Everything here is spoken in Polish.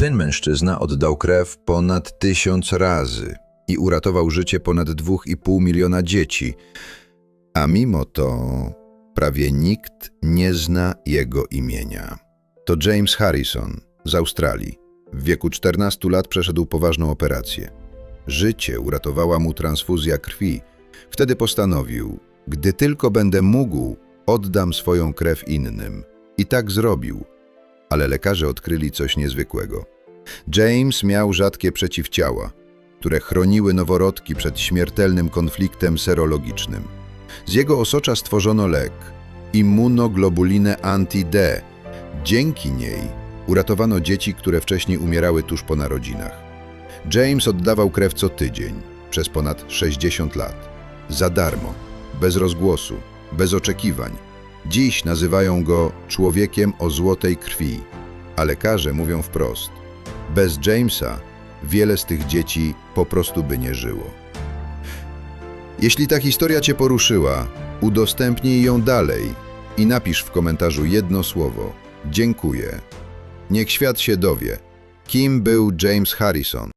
Ten mężczyzna oddał krew ponad tysiąc razy i uratował życie ponad 2,5 miliona dzieci, a mimo to prawie nikt nie zna jego imienia. To James Harrison z Australii. W wieku 14 lat przeszedł poważną operację. Życie uratowała mu transfuzja krwi. Wtedy postanowił, gdy tylko będę mógł, oddam swoją krew innym. I tak zrobił, ale lekarze odkryli coś niezwykłego. James miał rzadkie przeciwciała, które chroniły noworodki przed śmiertelnym konfliktem serologicznym. Z jego osocza stworzono lek immunoglobulinę anti-D. Dzięki niej uratowano dzieci, które wcześniej umierały tuż po narodzinach. James oddawał krew co tydzień, przez ponad 60 lat. Za darmo, bez rozgłosu, bez oczekiwań. Dziś nazywają go człowiekiem o złotej krwi, a lekarze mówią wprost: bez Jamesa wiele z tych dzieci po prostu by nie żyło. Jeśli ta historia Cię poruszyła, udostępnij ją dalej i napisz w komentarzu jedno słowo: Dziękuję. Niech świat się dowie, kim był James Harrison.